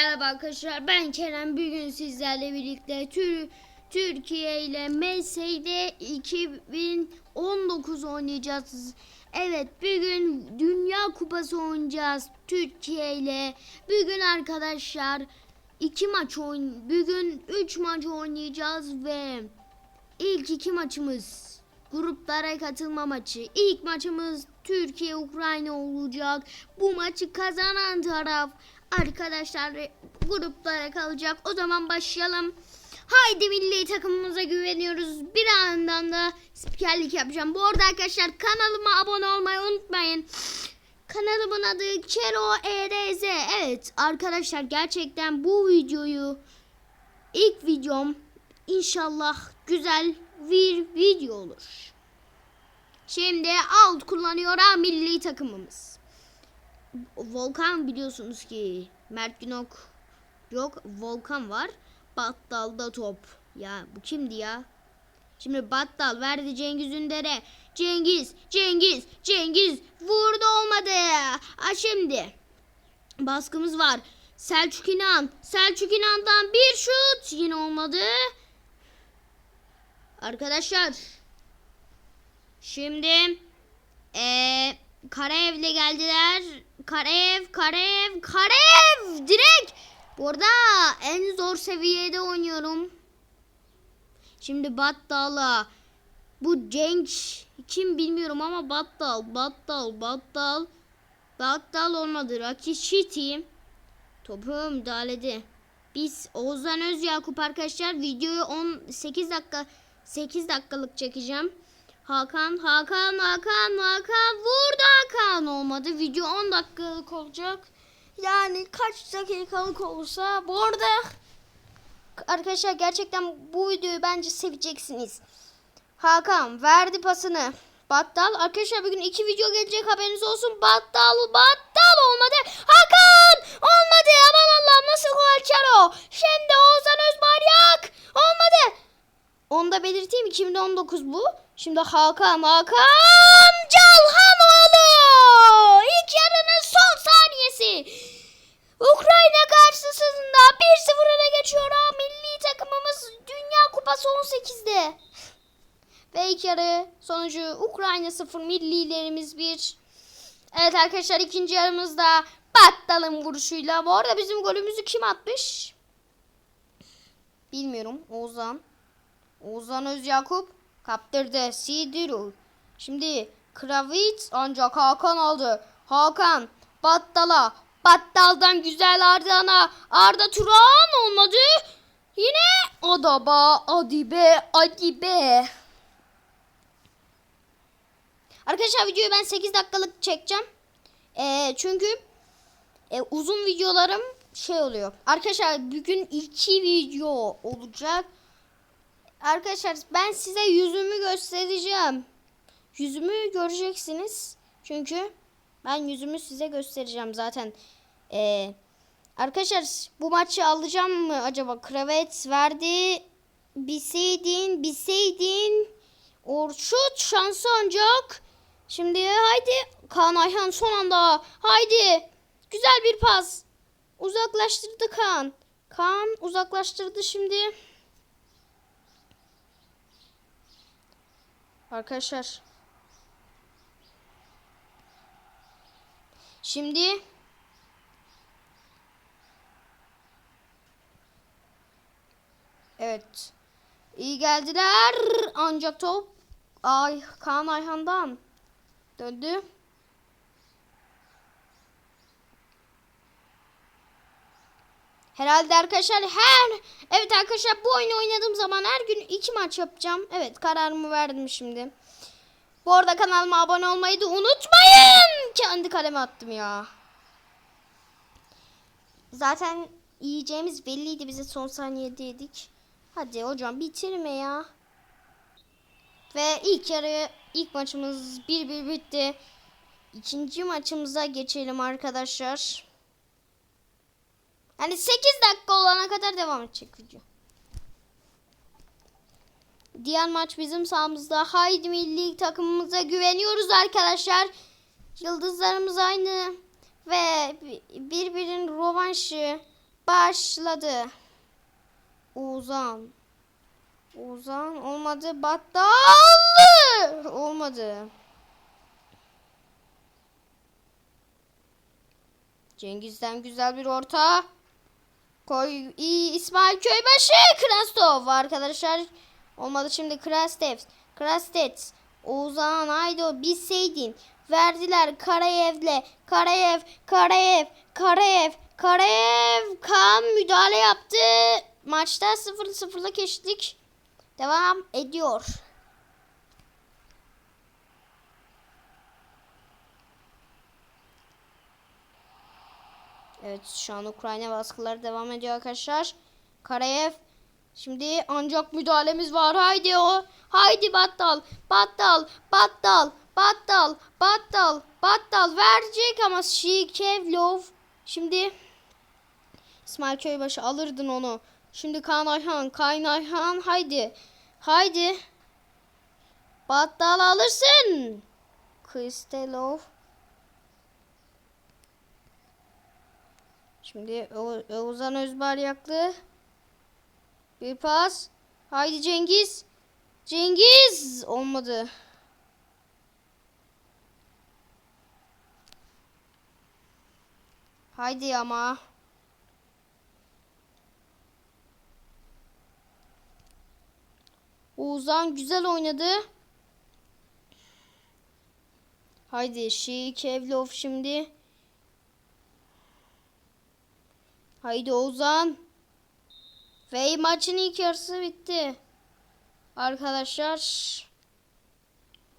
Merhaba arkadaşlar ben Kerem bugün sizlerle birlikte Tür Türkiye ile MS'de 2019 oynayacağız. Evet bugün Dünya Kupası oynayacağız Türkiye ile. Bugün arkadaşlar iki maç oyn bugün 3 maç oynayacağız ve ilk iki maçımız gruplara katılma maçı. İlk maçımız Türkiye Ukrayna olacak. Bu maçı kazanan taraf arkadaşlar gruplara kalacak. O zaman başlayalım. Haydi milli takımımıza güveniyoruz. Bir andan da spikerlik yapacağım. Bu arada arkadaşlar kanalıma abone olmayı unutmayın. Kanalımın adı Kero ERZ. Evet arkadaşlar gerçekten bu videoyu ilk videom inşallah güzel bir video olur. Şimdi alt kullanıyor ha milli takımımız. Volkan biliyorsunuz ki Mert Günok yok Volkan var. Battal'da top. Ya bu kimdi ya? Şimdi Battal verdi Cengiz Ünder'e. Cengiz, Cengiz, Cengiz vurdu olmadı. Ha şimdi baskımız var. Selçuk İnan, Selçuk İnan'dan bir şut yine olmadı. Arkadaşlar şimdi eee Karayev'le geldiler. Karev, Karev, Karev direkt. Bu arada en zor seviyede oynuyorum. Şimdi Battal'a bu Cenk kim bilmiyorum ama Battal, Battal, Battal. Battal olmadı. Rakişiti topu müdahalede. Biz Oğuzhan Özyakup arkadaşlar videoyu 18 dakika 8 dakikalık çekeceğim. Hakan, Hakan, Hakan, Hakan vurdu Hakan olmadı. Video 10 dakikalık olacak. Yani kaç dakikalık olursa bu arkadaşlar gerçekten bu videoyu bence seveceksiniz. Hakan verdi pasını. Battal arkadaşlar bugün iki video gelecek haberiniz olsun. Battal, Battal olmadı. Hakan olmadı. Aman Allah'ım nasıl gol o. Şimdi Oğuzhan Özbaryak olmadı. Onu da belirteyim 2019 bu. Şimdi Hakan Hakan Calhanoğlu ilk yarının son saniyesi. Ukrayna karşısında 1-0 öne geçiyor ha milli takımımız Dünya Kupası 18'de. Ve ilk yarı sonucu Ukrayna 0 millilerimiz 1. Evet arkadaşlar ikinci yarımızda Battal'ın vuruşuyla. Bu arada bizim golümüzü kim atmış? Bilmiyorum. Oğuzhan. Oğuzhan Özyakup kaptırdı. Sidiru. Şimdi Kravitz ancak Hakan aldı. Hakan Battal'a. Battal'dan güzel Arda'na. Arda Turan olmadı. Yine Adaba. Adibe. Adibe. Arkadaşlar videoyu ben 8 dakikalık çekeceğim. Ee, çünkü e, uzun videolarım şey oluyor. Arkadaşlar bugün iki video olacak. Arkadaşlar ben size yüzümü göstereceğim. Yüzümü göreceksiniz. Çünkü ben yüzümü size göstereceğim zaten. Ee, arkadaşlar bu maçı alacağım mı acaba? Kravet verdi. Biseydin, biseydin. Orçut şansı ancak. Şimdi haydi Kaan Ayhan son anda. Haydi. Güzel bir pas. Uzaklaştırdı Kaan. Kaan uzaklaştırdı şimdi. Arkadaşlar. Şimdi Evet. İyi geldiler. Ancak top Ay Kaan Ayhan'dan döndü. Herhalde arkadaşlar her evet arkadaşlar bu oyunu oynadığım zaman her gün iki maç yapacağım. Evet kararımı verdim şimdi. Bu arada kanalıma abone olmayı da unutmayın. Kendi kaleme attım ya. Zaten yiyeceğimiz belliydi bize son saniyede yedik. Hadi hocam bitirme ya. Ve ilk yarı ilk maçımız 1-1 bitti. İkinci maçımıza geçelim arkadaşlar. Yani 8 dakika olana kadar devam edecek video. Diğer maç bizim sahamızda. Haydi milli takımımıza güveniyoruz arkadaşlar. Yıldızlarımız aynı. Ve birbirinin rovanşı. başladı. Ozan. Ozan olmadı. Battal. Olmadı. Cengiz'den güzel bir orta. Koy İsmail Köybaşı Krastov arkadaşlar. Olmadı şimdi Krastev. Krastets. Oğuzhan haydi o bilseydin. Verdiler Karayev'le. Karayev, Karayev, Karayev, Karayev. Kaan müdahale yaptı. Maçta 0-0'lık eşitlik devam ediyor. Evet şu an Ukrayna baskıları devam ediyor arkadaşlar. Karayev şimdi ancak müdahalemiz var. Haydi o. Haydi Battal. Battal. Battal. Battal. Battal. Battal verecek ama Şikevlov. Şimdi İsmail Köybaşı alırdın onu. Şimdi Kaan Ayhan. Haydi. Haydi. Battal alırsın. Kristelov. Şimdi Oğuzhan Özbaryaklı. Bir pas. Haydi Cengiz. Cengiz olmadı. Haydi ama. Oğuzhan güzel oynadı. Haydi Şikevlov şimdi. Haydi Ozan. Ve maçın ilk yarısı bitti. Arkadaşlar.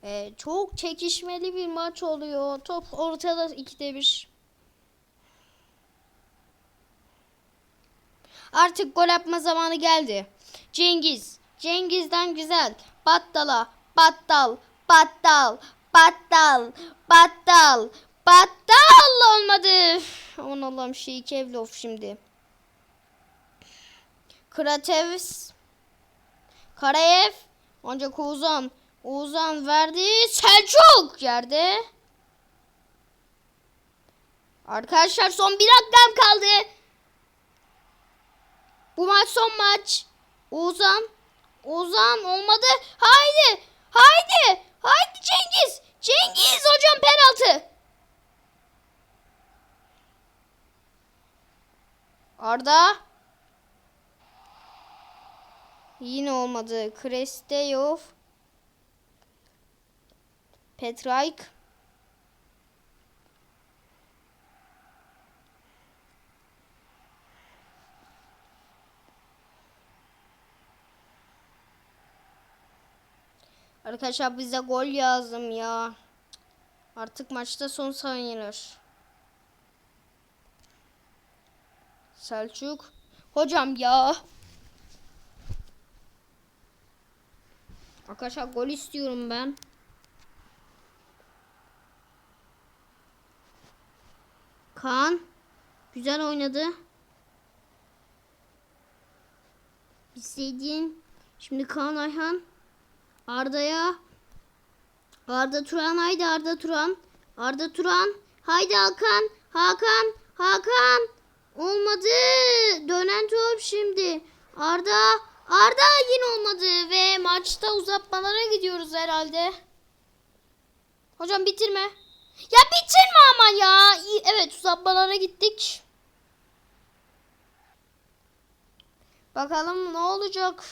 e, çok çekişmeli bir maç oluyor. Top ortada ikide bir. Artık gol atma zamanı geldi. Cengiz. Cengiz'den güzel. Battala. Battal. Battal. Battal. Battal. Battal olmadı. Aman Allah'ım şey Kevlov şimdi. Kratevs. Karayev. Ancak Oğuzhan. Oğuzhan verdi. Selçuk yerde. Arkadaşlar son bir dakikam kaldı. Bu maç son maç. Oğuzhan. Oğuzhan olmadı. Haydi. Haydi. Haydi Cengiz. Cengiz hocam penaltı. Arda. Yine olmadı. Kresteyov. Petrayk. Arkadaşlar bize gol yazdım ya. Artık maçta son sayılır. Selçuk. Hocam ya. Arkadaşlar gol istiyorum ben. Kaan. Güzel oynadı. İstediğin. Şimdi Kaan Ayhan. Arda'ya. Arda Turan haydi Arda Turan. Arda Turan. Haydi Hakan. Hakan. Hakan. Olmadı. Dönen top şimdi. Arda. Arda yine olmadı. Ve maçta uzatmalara gidiyoruz herhalde. Hocam bitirme. Ya bitirme ama ya. Evet uzatmalara gittik. Bakalım ne olacak.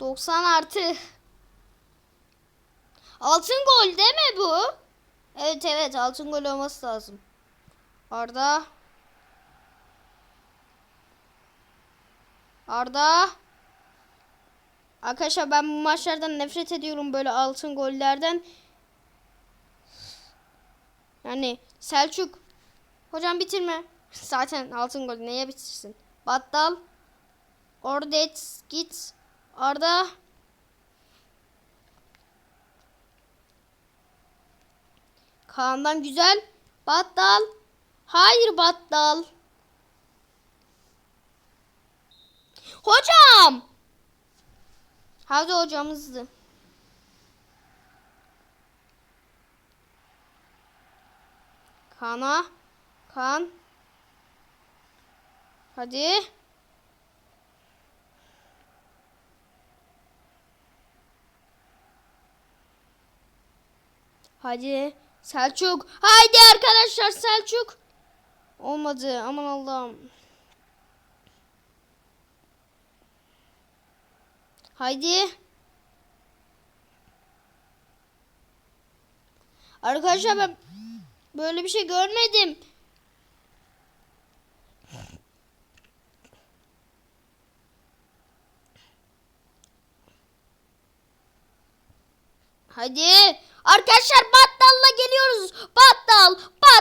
90 artı. Altın gol değil mi bu? Evet evet altın gol olması lazım. Arda. Arda. Arkadaşlar ben bu maçlardan nefret ediyorum böyle altın gollerden. Yani Selçuk. Hocam bitirme. Zaten altın gol neye bitirsin? Battal. Ordet git. Arda. Kaan'dan güzel. Battal. Hayır Battal. Hocam. Hadi hocam hızlı. Kaan'a. Kaan. Hadi. Hadi. Selçuk. Haydi arkadaşlar Selçuk. Olmadı. Aman Allah'ım. Haydi. Arkadaşlar ben böyle bir şey görmedim. Hadi. Arkadaşlar battalla geliyoruz. Battal. Battal